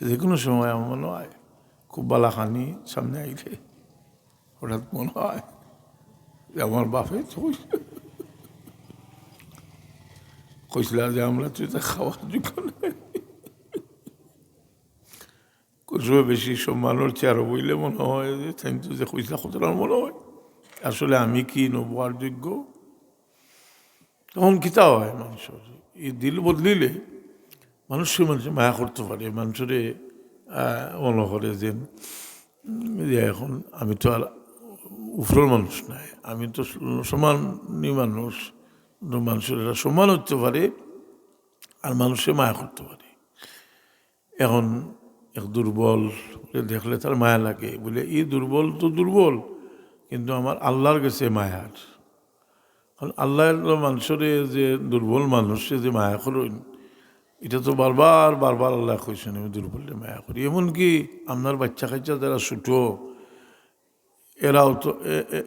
যে কোনো সময় আমার মনে হয় খুব বালাখানি সামনে আইলে হঠাৎ মনে হয় যে আমার বাপে তো কইছিল যে আমরা তো এটা খাওয়ার যোগ্য কোথাও বেশি সম্মানের চেয়ারও বইলে মনে হয় যে কিন্তু যে কইসলা কতটা মনে হয়। আসলে আমি কি নবার যোগ্য? তখন কিতা হয় মানুষের? এই দিল বদলিলে মানুষের মানুষের মায়া করতে পারে, মানুষের মনে করে যে এখন আমি তো আর উফরের মানুষ নাই, আমি তো সমানই মানুষ মানুষের এরা সমান হতে পারে আর মানুষে মায়া করতে পারে। এখন এক দুর্বল দেখলে তার মায়া লাগে, বলে এই দুর্বল তো দুর্বল, কিন্তু আমার আল্লাহর কাছে মায়ার কারণ আল্লাহ মানুষের যে দুর্বল মানুষ যে মায়া করেন এটা তো বারবার বারবার আল্লাহ কইছেন, আমি দুর্বলে মায়া করি। এমনকি আপনার বাচ্চা কাচ্চা যারা ছোটো, এরাও তো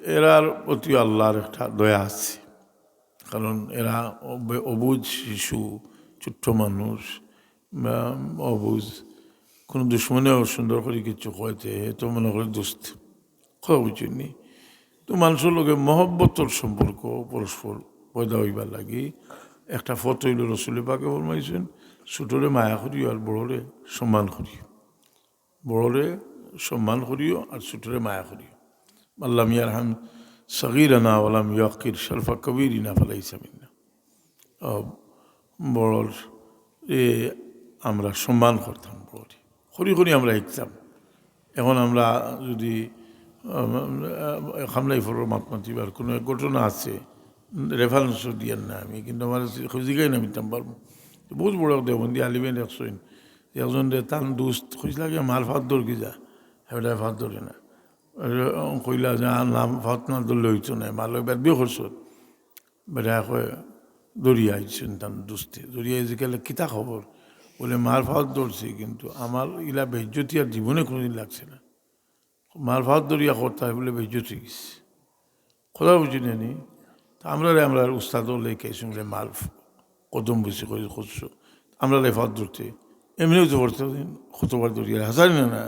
এরার প্রতি আল্লাহর একটা দয়া আছে। কারণ এরা অব- অবুঝ শিশু, ছোট্ট মানুষ অবুজ, কোনো দুশ্মনেও সুন্দর করে কিছু কয়েছে তো মনে করে দোস্ত খাওয়া বুঝিনি তো মানুষের লগে মহব্বতর সম্পর্ক পরস্পর পয়দা হইবার লাগি। একটা ফটো হইল রসুলে পাকে ফরমাইছেন ছোটরে মায়া করিও আর বড়রে সম্মান করিও বড়রে সম্মান করিও আর ছোটরে মায়া করিও আল্লাহ মিয়ার হাম সগিরানা ওলাম ইয়াকির শরফা কবিরিনা ফালাইসা মিন্না। বড়র এ আমরা সম্মান করতাম বড়রে করি করি আমরা শিখতাম এখন আমরা যদি খামলাই ফোর মাতমাতিবার কোনো ঘটনা আছে রেফারেন্সও দিয়ার না আমি, কিন্তু আমার খুঁজিগাই না পারব বহুত বড় দেবন্দি আলিবেন একশোইন একজন দে তান দুস্ত খুঁজ লাগে মার ফাত দৌড় যা। হেটা ফাত ধরে না কইলা যে আর নাম ফাত না ধরলে হইতো না? মার লোক বিয়ে করছ বেটা কয় দৌড়িয়ে আইছেন তান দুস্তে দৌড়িয়ে যে গেলে কিতা খবর বলে মার ফাত ধরছি কিন্তু আমার ইলা বেজ্জতি আর জীবনে কোনোদিন লাগছে না। মার ফাত দরিয়া করতে হয় বলে বেজ্জতি গেছে। কথা বুঝি নি তা আমরা আমরা উস্তাদ লেখে শুনলে মার কদম বেশি করে করছ আমরা রে ফাত ধরতে। এমনিও তো করতে কতবার দরিয়া হাজারি না না?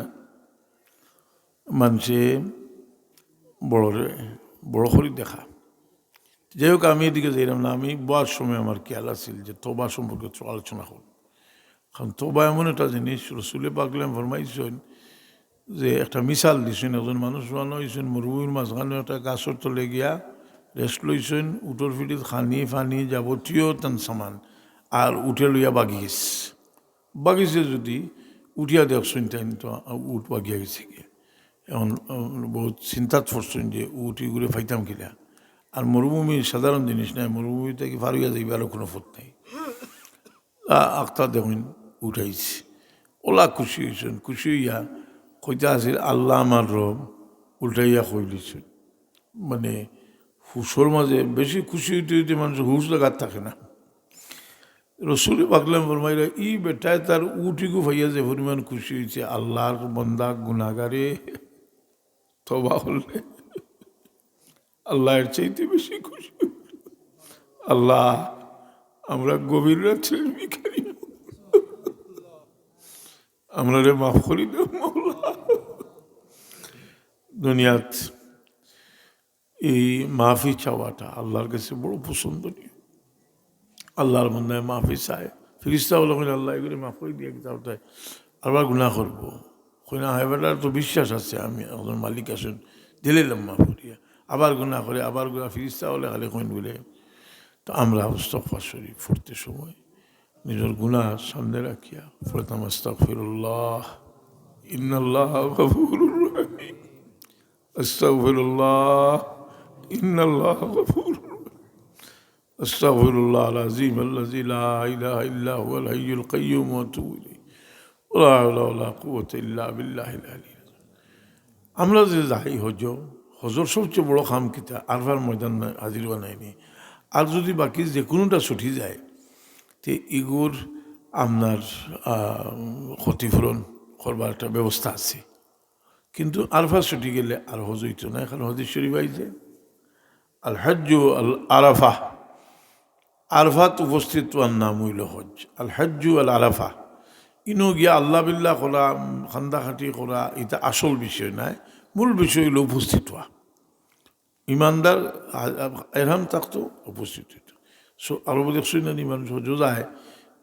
মানুষে বড় বড় করি দেখা। যাই হোক, আমি এদিকে যাইলাম না, আমি বয়ার সময় আমার খেয়াল আছিল যে তোবা সম্পর্কে আলোচনা করব কারণ তোবা এমন একটা জিনিস, রসুলে পাকলাম ফরমাইছেন যে একটা মিসাল দিছেন, একজন মানুষ বানো হয়েছেন মরুভূমির মাঝখানে একটা গাছর তলে গিয়া রেস্ট লইছেন উঠোর ফিটিত খানি ফানি যাবতীয় তান সামান। আর উঠে লইয়া বাগিয়েছ বাগিছে। যদি, উঠিয়া দেখছেন তাই তো উঠ বাগিয়া গেছে গিয়া এখন বহুত চিন্তাত পড়ছেন যে উঠি ঘুরে ফাইতাম কিনা আর মরুভূমি সাধারণ জিনিস নাই মরুভূমি থেকে ফারুইয়া যাইবে আরও কোনো ফোট নাই। আখতা দেখুন উঠাইছে। ওলা খুশি হয়েছেন খুশি হইয়া কইতে আছিল, আল্লাহ আমার রব উল্টাইয়া কই দিছেন মানে হুশোর মাঝে বেশি খুশি হইতে হইতে মানুষের হুশ লাগাত থাকে না। রসুলি পাকলাম ফরমাইরা ই বেটায় তার উঠিকু ভাইয়া যে পরিমাণ খুশি হয়েছে আল্লাহর বন্দা গুণাগারে তবা হলে আল্লাহর চাইতে বেশি খুশি আল্লাহ, আমরা গভীর রাত্রের ভিখারি আমরা রে মাফ করি মৌলা দুনিয়াত এই মাফি চাওয়াটা আল্লাহর কাছে বড় পছন্দনীয়। আল্লাহর মনে মাফি চায়। ফিরিস্তা বলে আল্লাহ এগুলি মাফ করে দিয়ে কিতাব তাই আবার গুণা করব। গুণা হয় বেটার তো বিশ্বাস আছে, আমি একজন মালিক আছেন দিলাম মাফ করিয়া। আবার গুণা করে, আবার গুণা ফিরিস্তা বলে খালি কইন বলে, তো আমরা মুস্তফা শরীফ পড়তে সময় নিজের গুণা সামনে রাখিয়া পড়তাম আস্তাগফিরুল্লাহ, ইন্নাল্লাহ গফুরুর রহিম। আস্তাগফিরুল্লাহ ইন্নাল্লাহ গফুরুর أستغفر الله العظيم الذي لا إله إلا هو الحي القيوم وأتوب إليه ولا حول ولا قوة إلا بالله العلي العظيم আমরা যে যাই হজ হজর সবচেয়ে বড় খাম কিতা আরফার ময়দান না- হাজির বানায়নি আর যদি বাকি যে কোনোটা ছুটি যায় তে ইগুর আপনার আহ, ক্ষতিপূরণ করবার একটা ব্যবস্থা আছে কিন্তু আরফা ছুটি গেলে আর হজ হইতো না এখন হদিস শরীফ আইছে আল হজ্জ আল আরাফা আরফাত উপস্থিত নাম হইল হজ আল হজ্জু। আল আরাফা ইনো গিয়া আল্লাহ বিল্লাহ করা খান্দাখাটি করা এটা আসল বিষয় নাই, মূল বিষয় হলো উপস্থিত হওয়া। ইমানদার, এরহাম থাকতো উপস্থিত হইতো। সো আরও দেখছই না সহ্য যায়,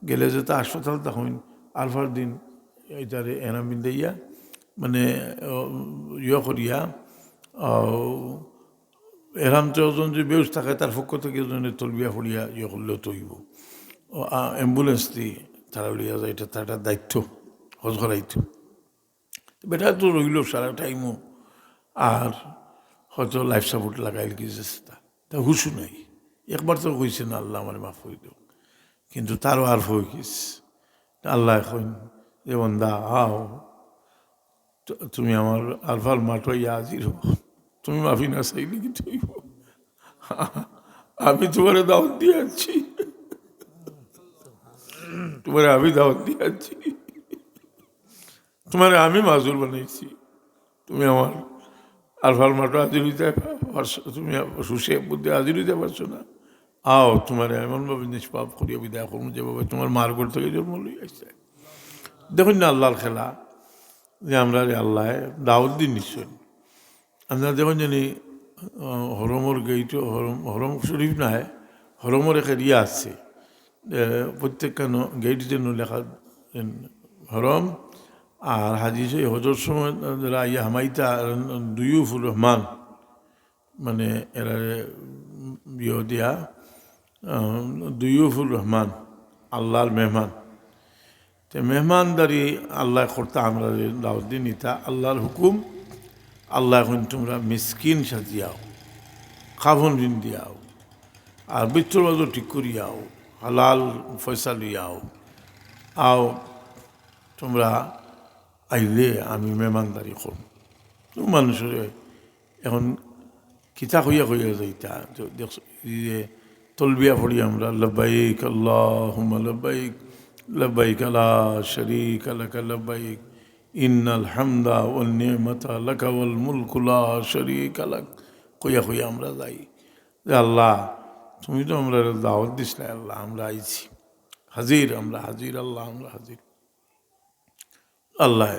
গেলে যে তা হাসপাতাল তখন আলফার দিন এটারে এরাম বিন্দাইয়া মানে ইয়ে করিয়া এরাম তো ওজন যে বেউস থাকে, তার পক্ষ থেকে ওজনের তলবিয়া ফড়িয়া ইয়ে করলেও তৈব। অ্যাম্বুলেন্স দিয়ে তারা লিয়া যায়, এটা তার দায়িত্ব, হজ করাইতো। বেটা তো রইল সারা টাইমও আর হয়তো লাইফ সাপোর্ট লাগাইল কি চেষ্টা তা হুশু নাই। একবার তো কইছে না, আল্লাহ আমার মাফ দেব কিন্তু তারও আর হয়ে গেছে আল্লাহ এখন যে বন্দা, আও তুমি আমার আলফাল মাঠ হইয়া হাজির হো তুমি মাফি না চাইলে কি হইব আমি তোমার দাওয়াত দিয়ে আছি তোমার আমি দাওয়াত দিয়ে আছি তোমার আমি মাজুর বানাইছি। তুমি আমার আলফাল মাঠে হাজির হইতে পারছ তুমি সুশে বুদ্ধি হাজির হইতে পারছ না। আও, তোমার এমনভাবে নিষ্পাপ করিয়া বিদায় করুন যেভাবে তোমার মার ঘর থেকে জন্ম লই আসছে। দেখুন না আল্লাহর খেলা, যে আমরা আল্লাহ দাওয়াত দিন নিশ্চয় আমরা দেখুন জানি হরমর গেইট, হরম হরম শরীফ নাই হরমর এক এরিয়া আছে। প্রত্যেক কেন গেইট যেন লেখা হরম, আর হাজি সেই হজর সময়, যারা ইয়া হামাইতা দুইফুর রহমান মানে এরা ইয়ে দিয়া দুইফুর রহমান, আল্লাহর মেহমান। তো মেহমানদারি আল্লাহ করতে আমরা দাওয়াত দিন নিতা আল্লাহর হুকুম আল্লাহ এখন তোমরা মিসকিন সাজিয়াও, খাবন ঋণ দিয়াও, আর বিত্তবাজও ঠিক করিয়াও, হালাল পয়সা লিয়াও। আও তোমরা আইলে আমি মেহমানদারি করব। তো মানুষের এখন কিতা হইয়া হইয়া যাইতা, তো দেখছ তলবিয়া পড়ি আমরা, লব্বাইক আল্লাহ লব্বাইক লব্বাইক আলা শরীক লাক লব্বাইক। ওয়াল নি'মাতা লাকা ওয়াল মুলকু লা শরীকা লাক। কইয়া কইয়া আমরা যাই। যে আল্লাহ, তুমি তো আমরা দাওয়াত দিছিলে আল্লাহ আমরা আইছি। হাজির, আমরা হাজির, আল্লাহ আমরা হাজির। আল্লাহ,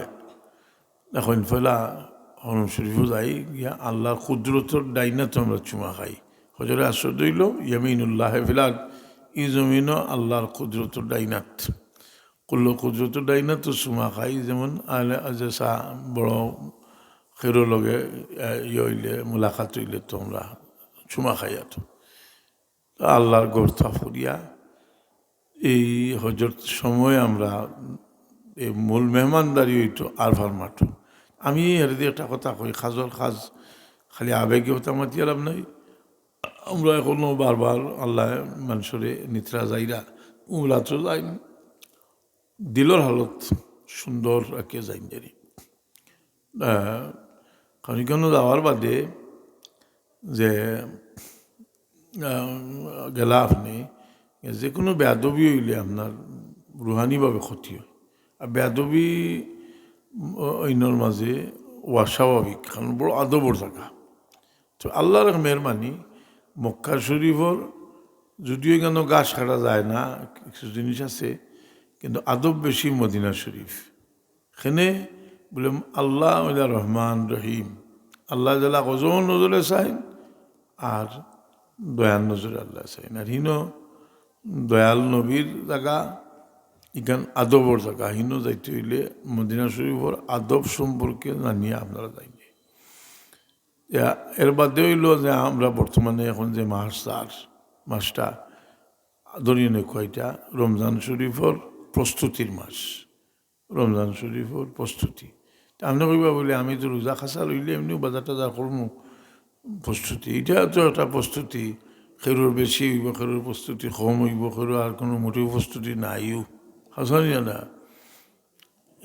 এখন ফেলা হরম শরীফও যাই, গিয়া আল্লাহর কুদরতর ডাইনা তো আমরা চুমা খাই। হজরে আশ্রয় দইল ইয়ামিনুল্লাহ ফিলাল ই জমিনও আল্লাহর কুদরতর ডাইনাত। কুল্ল কুদরতর ডাইনাত চুমা খাই, যেমন আলে যে চা বড় খেরো লগে ইয়ে হইলে মোলাকাত হইলে তো আমরা চুমা খাই এত আল্লাহর গর্তা ফুরিয়া এই হজর সময় আমরা এই মূল মেহমানদারি হইতো আরফার মাঠ। আমি এর দিয়ে একটা কথা কই খাজর খাজ, খালি আবেগে হতে আমার দিয়ে লাভ নাই। আমরা এখনও বারবার আল্লাহ মানুষরে নিত্রা যাইরা উমলা তো যাই দিলর হালত সুন্দর রাখে যাই জানি কারণ যাওয়ার বাদে যে গেলা আপনি যে কোনো বেদবি হইলে আপনার রুহানিভাবে ক্ষতি হয়। আর বেদবি অন্যর মাঝে অস্বাভাবিক কারণ বড় আদবর থাকা তো আল্লাহর মেহরবানি মক্কা শরীফর যদিও কেন গাছ কাটা যায় না, কিছু জিনিস আছে কিন্তু আদব বেশি মদিনা শরীফ। এখানে বলে, আল্লাহ রহমান রহিম। আল্লাহ জালা গজন নজরে চাইন আর দয়াল নজরে আল্লাহ চাইন। আর হিনো দয়াল নবীর জায়গা, ইখান আদবর জায়গা। হিনো যাইতে হইলে মদিনা শরীফর আদব সম্পর্কে জানিয়ে আপনারা যাইনি এর বাদে হইল যে আমরা বর্তমানে এখন যে মাস চার মাসটা ধরিয়ে নেই কয়টা? রমজান শরীফর প্রস্তুতির মাস। রমজান শরীফর প্রস্তুতি। আপনি কইবা বলে, আমি তো রোজা খাসা লইলে এমনিও বাজার টাজার করব প্রস্তুতি, এটা তো একটা প্রস্তুতি। খেরুর বেশি হইব, খেরুর প্রস্তুতি কম হইব, খেরুর আর কোনো মোটেও প্রস্তুতি নাইও। হাসানি না।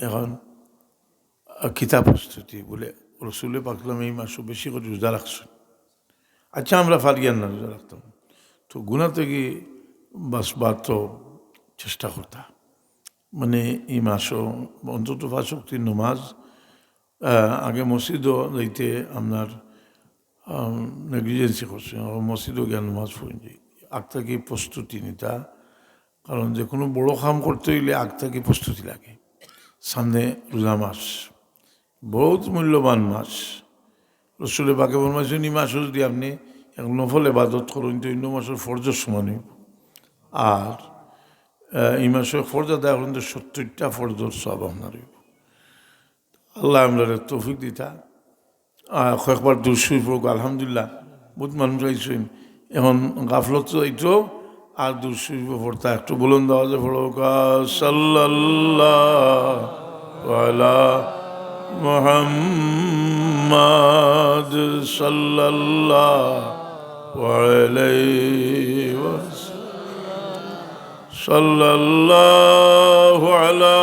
এখন কিতাব প্রস্তুতি বলে, রসুলে পাকলাম এই মাসও বেশি করে রোজা রাখছেন। আচ্ছা আমরা ফারিয়ান না রোজা রাখতাম। তো গুণা থেকে বাসবার তো চেষ্টা করতাম। মানে এই মাসও, অন্তত ফাঁসক্তির নমাজ আগে মসজিদও যাইতে আপনার নেগলিজেন্সি করছে। মসজিদও জ্ঞান নমাজ পড়ে যাই আগ থেকে প্রস্তুতি নিতা। কারণ যে কোনো বড়ো কাম করতে হইলে আগ থেকে প্রস্তুতি লাগে। সামনে রোজা মাস, বহুত মূল্যবান মাস। রসুলে বাকে ফরমাইছেন এই মাসও যদি আপনি এক নফল এবাদত করুন, তো অন্য মাসের ফরজের সমান আর এই মাসে করুন তো সত্তরটা ফরজর সব আপনার আল্লাহ আমরা তৌফিক দিতা। কয়েকবার দুরসুই পড়ুক আলহামদুলিল্লাহ। বহুত মানুষ আইসেন এখন গাফলত যাইতো, আর দুরসুই পড়তা একটু বলুন দেওয়া যে পড়ুক সাল্লাল্লাহ আলা মোহাম্মদ সাল্লাল্লাহ আলাইহি ওয়াসাল্লাম সাল্লাল্লাহু আলা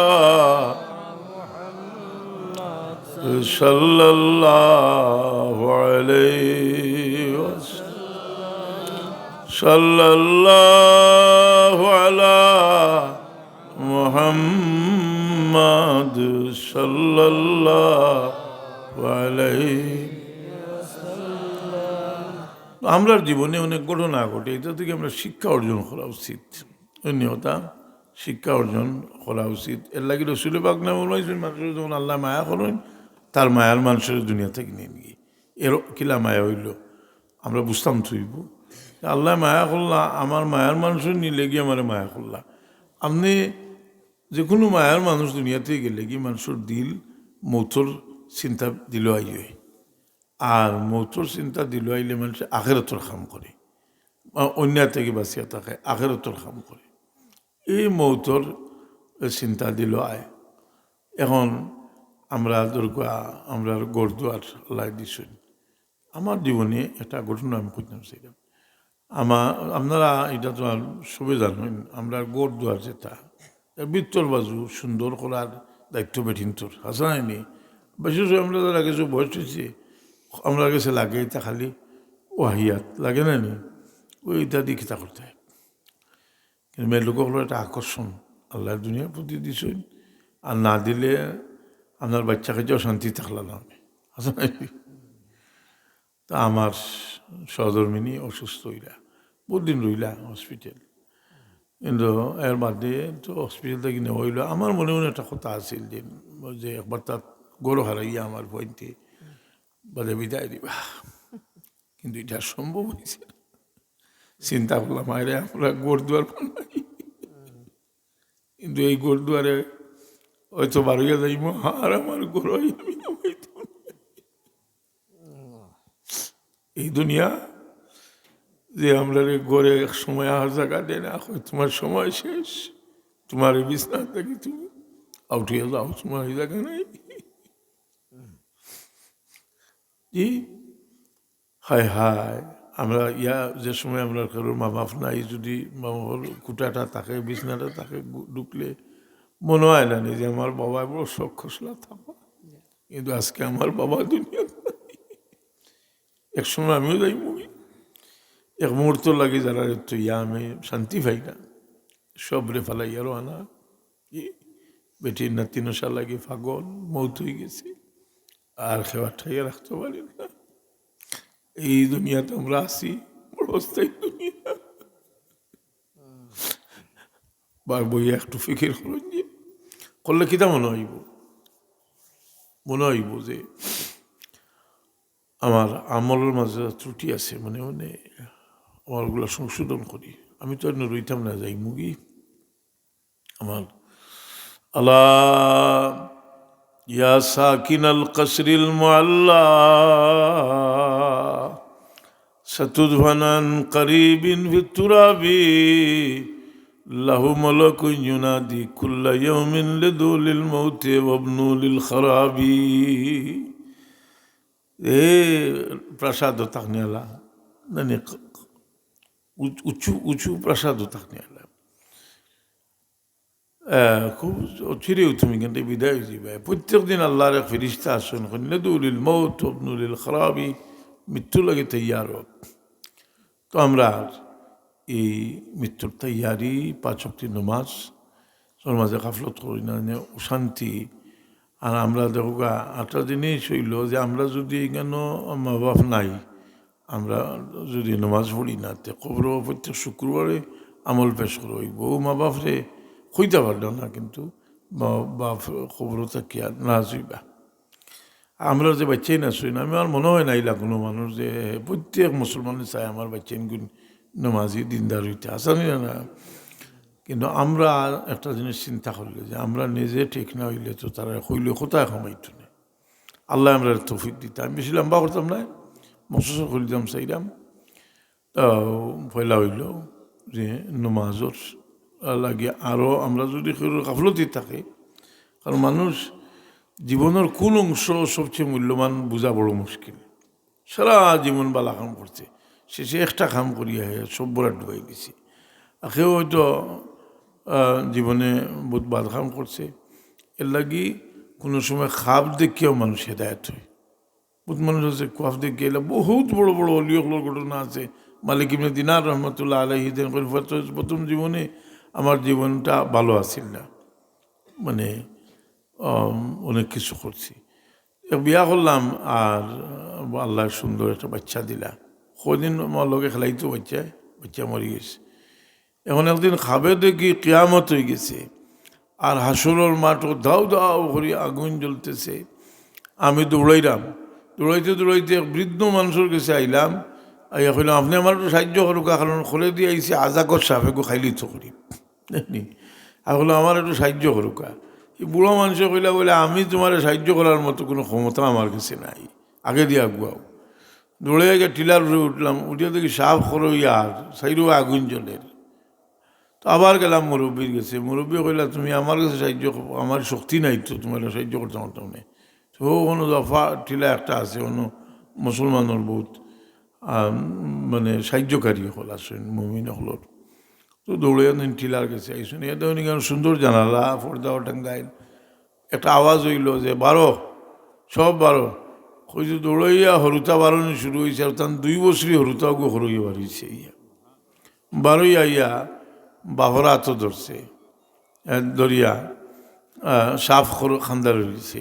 صلى الله عليه وسلم صلى الله على محمد صلى الله عليه আমরার জীবনে অনেক ঘটনা ঘটে এটা থেকে আমরা শিক্ষা অর্জন করা উচিত অন্যতা শিক্ষা অর্জন করা উচিত। এর লাগি রসুল বাগ না বলাইছেন মানুষের যখন আল্লাহ মায়া করেন, তার মায়ার মানুষের দুনিয়া থেকে নিয়ে নিয়ে এর কিলা মায়া হইল, আমরা বুঝতাম থইব আল্লাহ মায়া করলা, আমার মায়ার মানুষের নিলে গিয়ে আমার মায়া করলা। আপনি যে কোনো মায়ার মানুষ দুনিয়াতে গেলে কি মানুষের দিল, মৌতর চিন্তা দিল আইয়ে। আর মৌতর চিন্তা দিল আইলে মানুষ আখেরতর কাম করে। অন্যায় থেকে বাঁচিয়া থাকে, আখেরতর কাম করে। এই মৌতর চিন্তা দিল আয় এখন আমরা দুর্গা, আমরা গড়দুয়ার লাই দিছেন। আমার জীবনে একটা ঘটনা আমি করতাম সেটা আমার আপনারা এটা তো আর সবে জানেন, আমরা গড়দুয়ার যেটা বৃত্তর বাজু সুন্দর করার দায়িত্ব বেঠিন্তর হাসা হয়নি বিশেষ করে আমরা যারা কিছু বয়স হয়েছে আমরা কাছে লাগে এটা খালি ওয়াহিয়াত লাগে না? নি ওইটা দিয়ে কিতা করতে হয় কিন্তু মেয়ে লোক হলো একটা আকর্ষণ। আল্লাহর দুনিয়ার প্রতি দিছেন, আর না দিলে আপনার বাচ্চাকে যে অশান্তি থাকলা না আমি তা আমার সহধর্মিনী অসুস্থ হইলা বহুত দিন রইলা হসপিটাল। কিন্তু এর বাদে তো হসপিটাল থেকে হইল। আমার মনে মনে একটা কথা আছিল যে যে একবার তার গরু হারাইয়া আমার পয়েন্টে বাদে বিদায় দিবা। কিন্তু এটা সম্ভব হয়েছে। চিন্তা করলাম, আরে আমরা গোরদুয়ার বানাই কিন্তু এই গোরদুয়ারে হয়তো বাড়িয়ে যাইব আর আমার গরুই আমি এই দুনিয়া যে আমরা গড়ে এক সময় আর জায়গা দেয় না তোমার সময় শেষ, তোমার এই বিছনা থেকে তুমি আউটিয়ে যাও, তোমার এই জায়গা নেই। জি? হায় হায়। আমরা, ইয়া, যে সময় আমরা কারোর মা বাপ নাই যদি কুটাটা থাকে বিছনাটা তাকে ঢুকলে মনে হয় না যে আমার বাবা বড় শখ খসলা থাকা কিন্তু আজকে আমার বাবা দুনিয়া এক সময় আমিও যাই মুভি। এক মুহূর্ত লাগে যারা তো ইয়া আমি শান্তি পাই না। সব রে ফালাইয়ারও আনা বেটির নাতি নশা লাগে পাগল মৌত হয়ে গেছে। আর খেওয়া ঠাইয়া রাখতে পারি না। এই দুনিয়াতে আমরা আসি অস্থায়ী দুনিয়া। বার বই একটু ফিকির করুন যে, করলে কিতা মনে হইব? মনে হইব যে, আমার আমলের মাঝে ত্রুটি আছে মানে মানে আমারগুলো সংশোধন করি। আমি তো এমনি রইতাম না যাই, মুগি। আমার আল্লাহ ইয়া সাকিন আল কসরিল মুআল্লা ستدفنان قريب في التراب له ملك ينادي كل يوم لدول الموت وابنوا للخراب এ প্রাসাদ তাকনিয়ালা মানে উঁচু উঁচু প্রাসাদ তাকনিয়ালা খুব অচিরেও তুমি কিন্তু বিদায় দিবে প্রত্যেক দিন আল্লাহর এক ফিরিস্তা আসুন নদুলিল মৌত অবনুলিল খারাবি মৃত্যু লাগে তৈয়ার তো আমরা এই মৃত্যুর তৈয়ারি পাঁচকটি নমাজ ওর মাঝে গাফলত করি না মানে শান্তি আর আমরা দেখো আটটা দিনেই শৈল যে আমরা যদি কেন মা বাপ নাই, আমরা যদি নমাজ পড়ি না, তে কবর প্রত্যেক শুক্রবারে আমল পেশ করো বউ মা বাপরে কইতে পারল না কিন্তু বা বা খবর থাকিয়া না যাইবা আমরা যে বাচ্চাই না শুই না আমি আমার মনে হয় না ইলা কোনো মানুষ যে প্রত্যেক মুসলমানে চাই আমার বাচ্চাই গুণ নমাজি দিনদার হইতে আসানি না কিন্তু আমরা একটা জিনিস চিন্তা করলে যে, আমরা নিজে ঠিক না হইলে তো তারা হইলে কোথায় কমাইতো না? আল্লাহ আমরা তৌফিক দিতে। আমি বেশি লম্বা করতাম না মসুস করিতাম চাইলাম। পয়লা হইল যে, নমাজর লাগে আরও আমরা যদি গাফলতি থাকে, কারণ মানুষ জীবনের কোন অংশ সবচেয়ে মূল্যবান বোঝা বড় মুশকিল। সারা জীবন বালা কাম করছে শেষে একটা কাম করিয়া সব বড় ডুবাই দিছে। আখেও হয়তো জীবনে বহুত বাদ কাম করছে এর লাগি কোনো সময় খাপ দেখিয়েও মানুষ হেদায়ত হয়। বহুত মানুষ আছে, খাপ দেখিয়ে এলা বহুত বড় বড় অলিয়কলোর ঘটনা আছে। মালিক ইবনে দিনার রহমতুল্লাহ আলহি দেন প্রথম জীবনে আমার জীবনটা ভালো আছিল না। মানে অনেক কিছু করছি। বিয়া করলাম আর আল্লাহ সুন্দর একটা বাচ্চা দিলা। কদিন আমার লগে খেলাইতো বাচ্চা বাচ্চা মরি গেছে। এখন একদিন খাবে দেখি কেয়ামত হয়ে গেছে। আর হাসুরের মাঠও দাও দাও করে আগুন জ্বলতেছে। আমি দৌড়াইলাম। দৌড়াইতে দৌড়াইতে বৃদ্ধ মানুষের কাছে আইলাম। আইয়া কইলাম আপনি আমার একটু সাহায্য করুক, কারণ খোলে দিয়ে আইসি আজাকর গো খাইলি তো করি। আর বললাম আমার একটু সাহায্য করুক। বুড়ো মানুষে কইলা বলে আমি তোমার সাহায্য করার মতো কোনো ক্ষমতা আমার কাছে নাই। আগে দিয়ে আগুয়াও দৌড়ে গিয়ে টিলার উপরে উঠলাম উঠে দেখি সাপ খরইয়া আর সাইডও আগুন জ্বলের তো আবার গেলাম মুরব্বীর কাছে মুরব্বী কইলা, তুমি আমার কাছে সাহায্য আমার শক্তি নাই তো, তোমার সাহায্য করতে পারতাম না তো কোনো দফা টিলা একটা আছে, অন্য মুসলমানের বহুত মানে সাহায্যকারী হল, আসেন, মমিন হলর তো দৌড়ে দিন টিলার কাছে আইসুন। এ দেখুন কেন সুন্দর জানালা পর্দাও টাঙ্গাইল একটা আওয়াজ হইল যে বারো সব বারো। কইছে দৌড়াইয়া হরুতা বারণি শুরু হয়েছে আর তার দুই বছরই হরুতাও গো হরইয়া বাড়িছে ইয়া। বারোই আইয়া বাহরা হাত ধরছে। আহ, সাফ করে খান্দার হয়েছে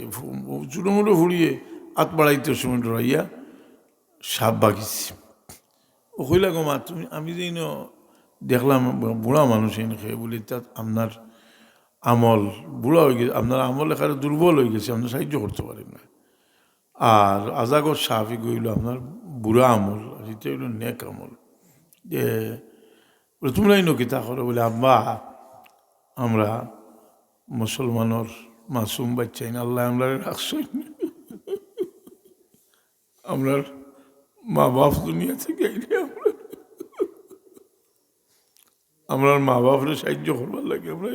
চুটোমুটো ফুড়িয়ে হাত বাড়াইতে সময় ডরাইয়া সাপ বাগিছে। ও কইলা গো মা তুমি আমি যে ইনো দেখলাম বুড়া মানুষ খেয়ে বলি তাত আপনার আমল বুড়া হয়ে গেছে আপনার আমল এখানে দুর্বল হয়ে গেছে আপনি সাহায্য করতে পারেন না। আর আজাগর সাহাফি গইল আপনার বুড়া আমল এটা হইল নেক আমল। যে বলে, তোমরা এই নকিতা করো? বলে আব্বা আমরা মুসলমানের মাসুম বাচ্চাই না আল্লাহ আমরা রাখছই আমরা মা বাপ দুনিয়া থেকে আমরা আমরা মা বাপরে সাহায্য করবার লাগে, আমরা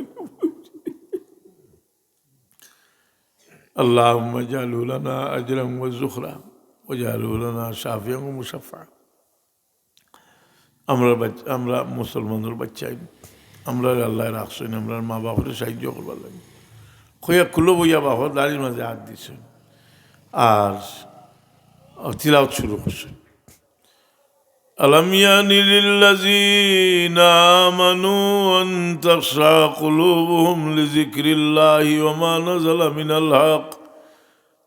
আল্লাহ জালুলানা আজরাম জুখরা ও জালুলানা সাফিয়া ও মুসাফা আমরা বাচ্চা, আমরা মুসলমানের বাচ্চাই আমরা আল্লাহ রাখছেন আমরা মা বাপরে সাহায্য করবার লাগে। খোয়া খুলো বইয়া বাপর, দাঁড়ির মাঝে হাত দিছেন। আর তিলাওত শুরু করছেন। ألم يان للذين آمنوا أن تخشع قلوبهم لذكر الله وما نزل من الحق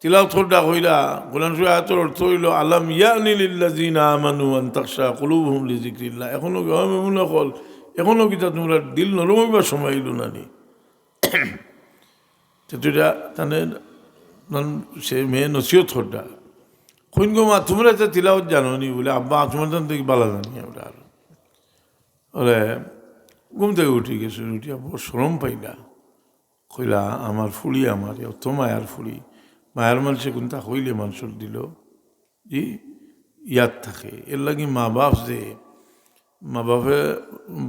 তিলাও থোড়া হইলা কোরআন শরীফ আয়াতের অর্থ হইল আলাম ইয়ানি লিল্লাযিনা আমানু আন তাখশা কুলুবুহুম লিযিকরিল্লাহ এখনো গমন হল এখনো কি তোমরা দিল নরম হইবার সময় হইল না নি তেতুটা তানে সে মেয়ে নসিহত থোড়া কইন মা তোমরা তো তিলাওত জানো নি বলে, আব্বা তোমার তো দেখি বালা জানি আমরা আর। বলে, ঘুম থেকে উঠি গেছে উঠিয়া বড় সরম পাইলা কইলা, আমার ফুলি আমার অত মায়ার ফুলি। মায়ার মানুষে কোনটা হইলে মানুষের দিল? ই ইয়াদ থাকে। এর লাগি মা বাপ যে, মা বাপে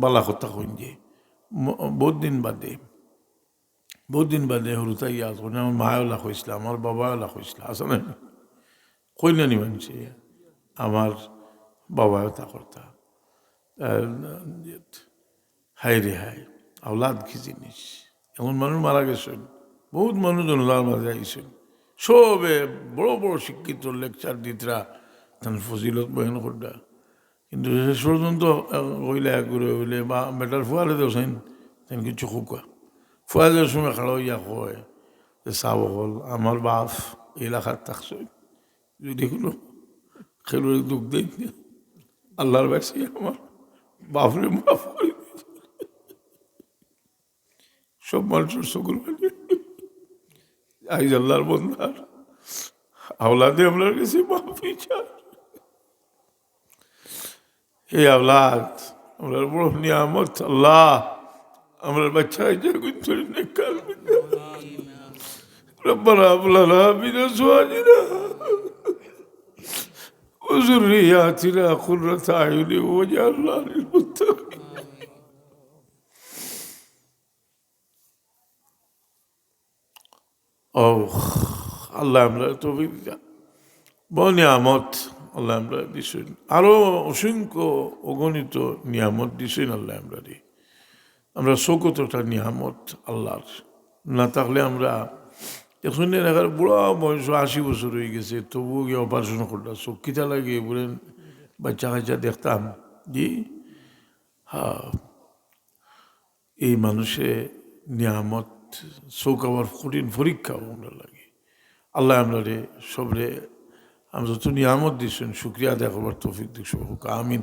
বালা কথা কইন যে বহুত দিন বাদে, বহুত দিন বাদে সৰুতে ইয়াদ কৰি আমার মায়েও লাখ হয়েছিল আমার বাবাও লাখ হয়েছিল আছে কইলে নি মানুষে আমার বাবাও তা করতা হাই রে হাই আওলাদ কি জিনিস? এমন মানুষ মারা গেছেন, বহুত মানুষ জনতার মাঝে আইসেন সবে বড় বড় শিক্ষিত লেকচার দিতরা তার ফজিলত বয়ান করডা কিন্তু শেষ পর্যন্ত এক করে হইলে, বা বেটার ফুয়ালে দেওছেন তেন কিছু খুকা ফুয়ালের সময় খাড়া হইয়া কয় যে চাব হল আমার বাপ এলাকার থাকছেন যদি কোনো খেলোয়াড় দুঃখ দেই আল্লাহর বাসি আমার বাপরে মাফ করে দিয়েছে। সব মানুষের সকল মানে আইজ আল্লাহর বন্ধার আওলাদে আপনার কাছে মাফি চান এই আওলাদ আমরার বড় নিয়ামত আল্লাহ আমরার বাচ্চা যে গুঞ্চরি নেকাল ربنا هب لنا من ازواجنا وذرياتنا قرة اعين واجعلنا للمتقين ও আল্লাহ আমরা তৌফিক দান বড় নিয়ামত আল্লাহ আমরা দিছেন আরো অসংখ্য অগণিত নিয়ামত দিছেন আল্লাহ আমরা দি আমরা শোকতটা নিয়ামত আল্লাহর না থাকলে আমরা এখন এলাকার বুড়া বয়স আশি বছর হয়ে গেছে তবুও গিয়ে অপারেশন করলাম চক্ষিটা লাগিয়ে বলেন বাচ্চা কাচ্চা দেখতাম জি হা এই মানুষে নিয়ামত চৌক আবার কঠিন পরীক্ষা আমরা লাগে আল্লাহ আমরা রে সবরে আমরা যত নিয়ামত দিচ্ছেন শুক্রিয়া দেখাবার তৌফিক দিচ্ছ আমিন